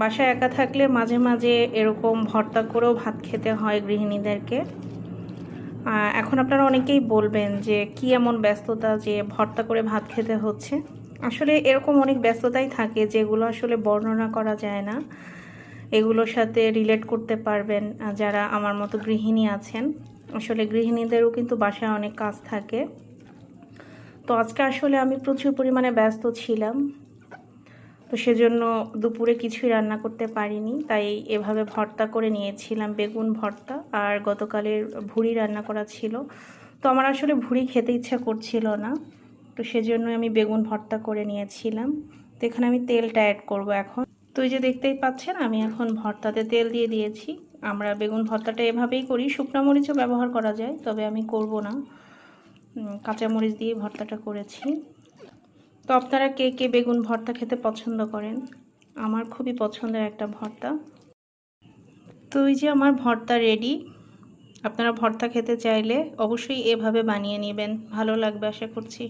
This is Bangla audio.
বাসায় একা থাকলে মাঝে মাঝে এরকম ভর্তা করেও ভাত খেতে হয় গৃহিণীদেরকে। এখন আপনারা অনেকেই বলবেন যে কি এমন ব্যস্ততা যে ভর্তা করে ভাত খেতে হচ্ছে। আসলে এরকম অনেক ব্যস্ততাই থাকে যেগুলো আসলে বর্ণনা করা যায় না। এগুলোর সাথে রিলেট করতে পারবেন যারা আমার মতো গৃহিণী আছেন। আসলে গৃহিণীদেরও কিন্তু বাসায় অনেক কাজ থাকে। তো আজকে আসলে আমি প্রচুর পরিমাণে ব্যস্ত ছিলাম। তো সেজন্য দুপুরে কিছুই রান্না করতে পারিনি, তাই এভাবে ভর্তা করে নিয়েছিলাম, বেগুন ভর্তা আর গতকালের ভুড়ি রান্না করা ছিল। তো আমার আসলে ভুড়ি খেতে ইচ্ছা করছিল না, তো সেজন্য আমি বেগুন ভর্তা করে নিয়েছিলাম। তো এখানে আমি তেলটা অ্যাড করব এখন। তো এই যে দেখতেই পাচ্ছেন, আমি এখন ভর্তাতে তেল দিয়ে দিয়েছি। আমরা বেগুন ভর্তাটা এভাবেই করি, শুকনো মরিচও ব্যবহার করা যায়, তবে আমি করব না। কাঁচামরিচ দিয়ে ভর্তাটা করেছি। তো আপনারা কে কে বেগুন ভর্তা খেতে পছন্দ করেন? আমার খুবই পছন্দের একটা ভর্তা। তো এই যে আমার ভর্তা রেডি আপনারা ভর্তা খেতে চাইলে অবশ্যই এভাবে বানিয়ে নেবেন। ভালো লাগবে আশা করছি।